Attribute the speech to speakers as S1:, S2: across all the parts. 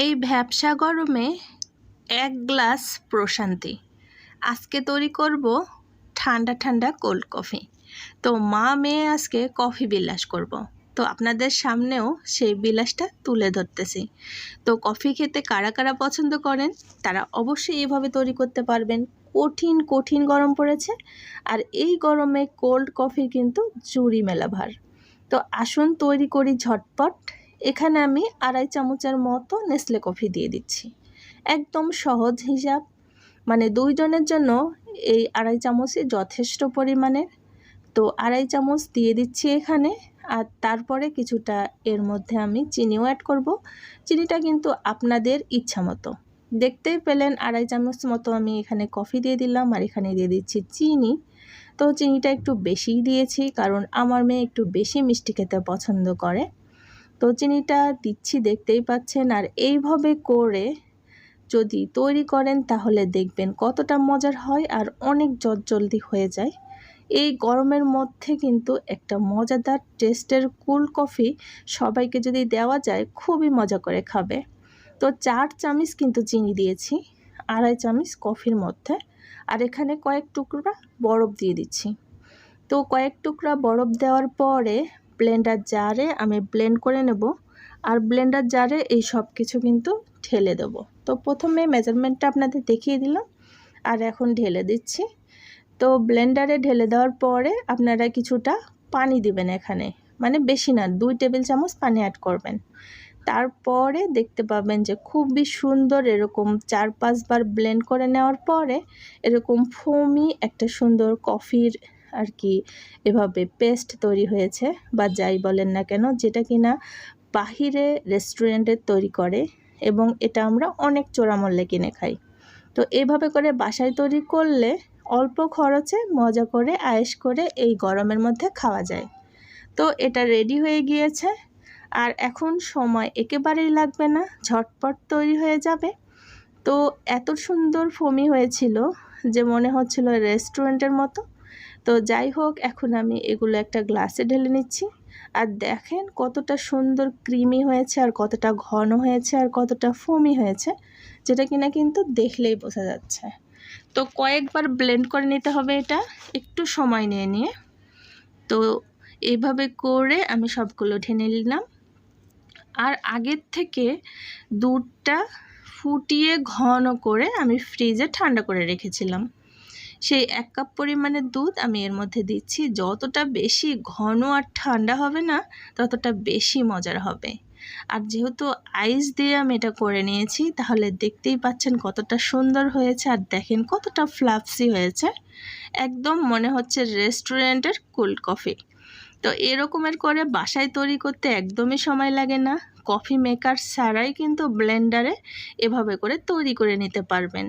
S1: এই ভ্যাবসা গরমে এক গ্লাস প্রশান্তি। আজকে তৈরি করব ঠান্ডা ঠান্ডা কোল্ড কফি। তো মা মেয়ে আজকে কফি বিলাস করব। তো আপনাদের সামনেও সেই বিলাসটা তুলে ধরতেছি। তো কফি খেতে কারা কারা পছন্দ করেন, তারা অবশ্যই এভাবে তৈরি করতে পারবেন। কঠিন কঠিন গরম পড়েছে আর এই গরমে কোল্ড কফি কিন্তু জুড়ি মেলা ভার তো আসুন তৈরি করি ঝটপট এখানে আমি আড়াই চামচের মতো নেসলে কফি দিয়ে দিচ্ছি। একদম সহজ হিসাব। মানে দুইজনের জন্য এই আড়াই চামচই যথেষ্ট পরিমাণের। তো আড়াই চামচ দিয়ে দিচ্ছি এখানে। আর তারপরে কিছুটা এর মধ্যে আমি চিনিও অ্যাড করব। চিনিটা কিন্তু আপনাদের ইচ্ছা মতো। দেখতেই পেলেন আড়াই চামচ মতো আমি এখানে কফি দিয়ে দিলাম আর এখানে দিয়ে দিচ্ছি চিনি। তো চিনিটা একটু বেশিই দিয়েছি কারণ আমার মেয়ে একটু বেশি মিষ্টি খেতে পছন্দ করে। তো চিনিটা দিচ্ছি দেখতেই পাচ্ছেন। আর এইভাবে করে যদি তৈরি করেন তাহলে দেখবেন কতটা মজার হয় আর অনেক জলদি হয়ে যায়। এই গরমের মধ্যে কিন্তু একটা মজাদার টেস্টের কুল কফি সবাইকে যদি দেওয়া যায় খুবই মজা করে খাবে। তো চার চামিচ কিন্তু চিনি দিয়েছি, আড়াই চামিচ কফির মধ্যে। আর এখানে কয়েক টুকরা বরফ দিয়ে দিচ্ছি। তো কয়েক টুকরা বরফ দেওয়ার পরে ব্লেন্ডার জারে আমি ব্লেন্ড করে নেব। আর ব্লেন্ডার জারে এই সব কিছু কিন্তু ঢেলে দেবো। তো প্রথমে মেজারমেন্টটা আপনাদের দেখিয়ে দিলাম। আর এখন ঢেলে দিচ্ছি। তো ব্লেন্ডারে ঢেলে দেওয়ার পরে আপনারা কিছুটা পানি দিবেন এখানে। মানে বেশি না, দুই টেবিল চামচ পানি অ্যাড করবেন। তারপরে দেখতে পাবেন যে খুবই সুন্দর এরকম চার পাঁচবার ব্লেন্ড করে নেওয়ার পরে এরকম ফোমি একটা সুন্দর কফির আর কি এভাবে পেস্ট তৈরি হয়েছে বা যাই বলেন না কেন যেটা কিনা বাহিরে রেস্টুরেন্টে তৈরি করে এবং এটা আমরা অনেক চোরামূল্যে কিনে খাই। তো এভাবে করে বাসায় তৈরি করলে অল্প খরচে মজা করে আয়েস করে এই গরমের মধ্যে খাওয়া যায়। তো এটা রেডি হয়ে গিয়েছে। আর এখন সময় একেবারেই লাগবে না, ঝটপট তৈরি হয়ে যাবে। তো এত সুন্দর ফমি হয়েছিল যে মনে হচ্ছিল রেস্টুরেন্টের মতো। তো যাই হোক, এখন আমি এগুলো একটা গ্লাসে ঢেলে নিচ্ছি। আর দেখেন কতটা সুন্দর ক্রিমি হয়েছে আর কতটা ঘন হয়েছে আর কতটা ফমি হয়েছে, যেটা কিনা কিন্তু দেখলেই বোঝা যাচ্ছে। তো কয়েকবার ব্লেন্ড করে নিতে হবে এটা, একটু সময় নিয়ে নিয়ে। তো এইভাবে করে আমি সবগুলো ঢেনে নিলাম। আর আগের থেকে দুধটা ফুটিয়ে ঘন করে আমি ফ্রিজে ঠান্ডা করে রেখেছিলাম। সেই এক কাপ পরিমাণের দুধ আমি এর মধ্যে দিচ্ছি। যতটা বেশি ঘন আর ঠান্ডা হবে না, ততটা বেশি মজার হবে। আর যেহেতু আইস দিয়ে আমি এটা করে নিয়েছি, তাহলে দেখতেই পাচ্ছেন কতটা সুন্দর হয়েছে আর দেখেন কতটা ফ্লাপসি হয়েছে। একদম মনে হচ্ছে রেস্টুরেন্টের কোল্ড কফি তো এরকমের করে বাসায় তৈরি করতে একদমই সময় লাগে না। কফি মেকার ছাড়াই কিন্তু ব্লেন্ডারে এভাবে করে তৈরি করে নিতে পারবেন।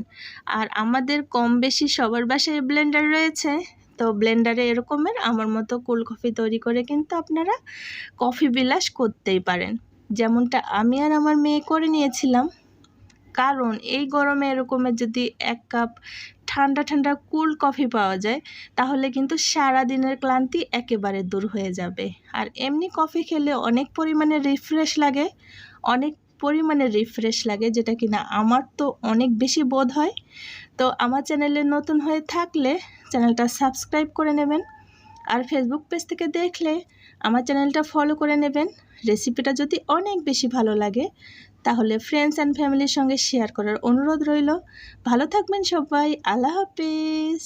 S1: আর আমাদের কম বেশি সবার বাসায় ব্লেন্ডার রয়েছে। তো ব্লেন্ডারে এরকমের আমার মতো কুল কফি তৈরি করে কিন্তু আপনারা কফি বিলাস করতেই পারেন। যেমনটা আমি আর আমার মেয়ে করে নিয়েছিলাম। কারণ এই গরমে এরকমের যদি এক কাপ ঠান্ডা ঠান্ডা কুল কফি পাওয়া যায়, তাহলে কিন্তু সারা দিনের ক্লান্তি একেবারে দূর হয়ে যাবে। আর এমনি কফি খেলে অনেক পরিমাণে রিফ্রেশ লাগে, অনেক পরিমাণে রিফ্রেশ লাগে, যেটা কিনা আমার তো অনেক বেশি বোধ হয়। তো আমার চ্যানেলে নতুন হয়ে থাকলে চ্যানেলটা সাবস্ক্রাইব করে নেবেন, আর ফেসবুক পেজ থেকে দেখলে আমার চ্যানেলটা ফলো করে নেবেন। রেসিপিটা যদি অনেক বেশি ভালো লাগে, তাহলে ফ্রেন্ডস অ্যান্ড ফ্যামিলির সঙ্গে শেয়ার করার অনুরোধ রইল। ভালো থাকবেন সবাই, আল্লাহ হাফিজ।